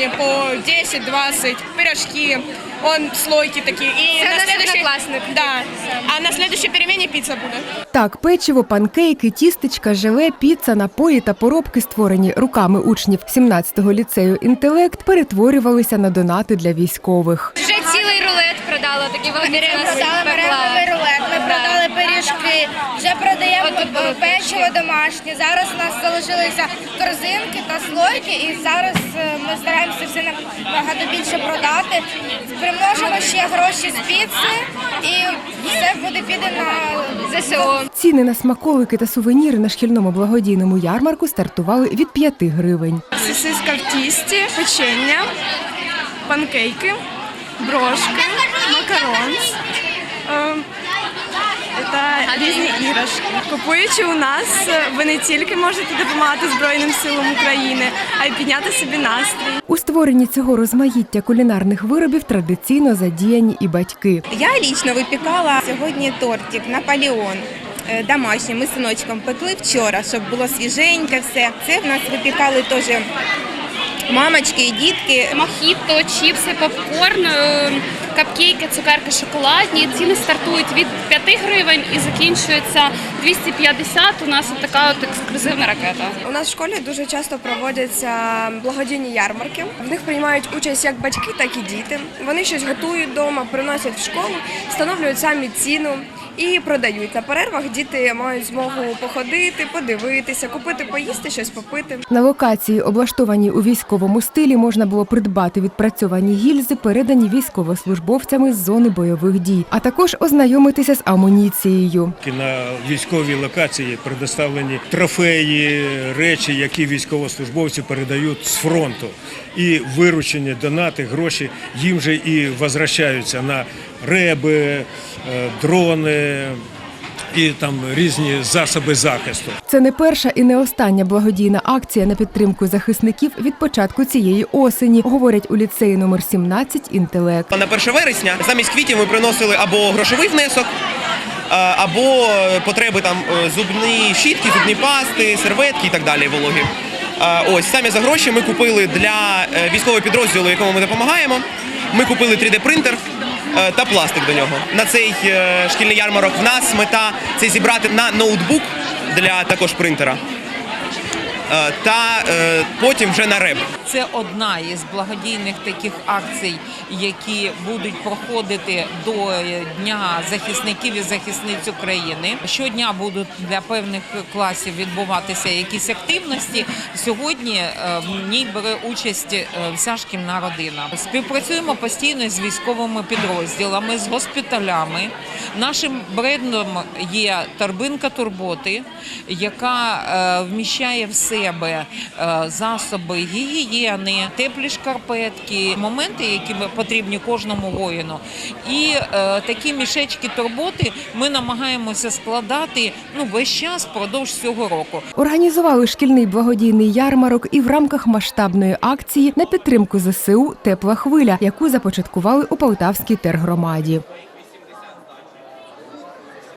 домашние по 10-20, пирожки, он слойки такие. И Это на наш следующей, да, а на следующей перемене пицца будет. Так, печиво, панкейки, тістечка, желе, піца, напої та поробки, створені руками учнів 17-го ліцею інтелект, перетворювалися на донати для військових. Вже цілий рулет продала, такі великі Продали рулет, ми продали пиріжки, вже продаємо е, печиво домашнє. Зараз у нас залишилися корзинки та слойки, і зараз е, ми стараємося все набагато більше продати. Примножимо ще гроші з піци, і все буде піде на ЗСУ. Ціни на смаколики та сувеніри на шкільному благодійному ярмарку стартували від 5 гривень. Сосиска в тісті, печення, панкейки, брошки, макаронс. Та різні іграшки. Купуючи у нас, ви не тільки можете допомагати Збройним силам України, а й підняти собі настрій. У створенні цього розмаїття кулінарних виробів традиційно задіяні і батьки. Я лично випікала сьогодні тортик Наполеон. е, Домашній ми з синочком пекли вчора, щоб було свіженьке все. Це в нас випікали теж мамочки і дітки. Мохіто, чіпси, попкорн, е, капкейки, цукерки шоколадні. Ціни стартують від 5 гривень і закінчуються 250. У нас така от ексклюзивна ракета. У нас в школі дуже часто проводяться благодійні ярмарки. В них приймають участь як батьки, так і діти. Вони щось готують вдома, приносять в школу, встановлюють самі ціну і продають. На перервах діти мають змогу походити, подивитися, купити, поїсти, щось попити. На локації, облаштованій у військовому стилі, можна було придбати відпрацьовані гільзи, передані військовослужбовцями з зони бойових дій, а також ознайомитися з амуніцією. На військовій локації предоставлені трофеї, речі, які військовослужбовці передають з фронту. І виручені донати, гроші їм же і возвращаються на реби, е, дрони і там різні засоби захисту. Це не перша і не остання благодійна акція на підтримку захисників від початку цієї осені, говорять у ліцеї номер 17 інтелект. На 1 вересня замість квітів ми приносили або грошовий внесок, або потреби там е, зубні щітки, зубні пасти, серветки і так далі вологі. Ось самі за гроші ми купили для е, військового підрозділу, якому ми допомагаємо. Ми купили 3D-принтер е, та пластик до нього. На цей е, шкільний ярмарок в нас мета це зібрати на ноутбук для також принтера. Е, Та е, потім вже на реп. Це одна із благодійних таких акцій, які будуть проходити до Дня захисників і захисниць України. Щодня будуть для певних класів відбуватися якісь активності. Сьогодні е, в ній бере участь вся шкільна родина. Співпрацюємо постійно з військовими підрозділами, з госпіталями. Нашим брендом є торбинка турботи, яка вміщає в себе засоби гігієни, теплі шкарпетки, моменти, які потрібні кожному воїну. І е, такі мішечки турботи ми намагаємося складати ну весь час впродовж цього року. Організували шкільний благодійний ярмарок і в рамках масштабної акції на підтримку ЗСУ Тепла хвиля, яку започаткували у Полтавській тергромаді.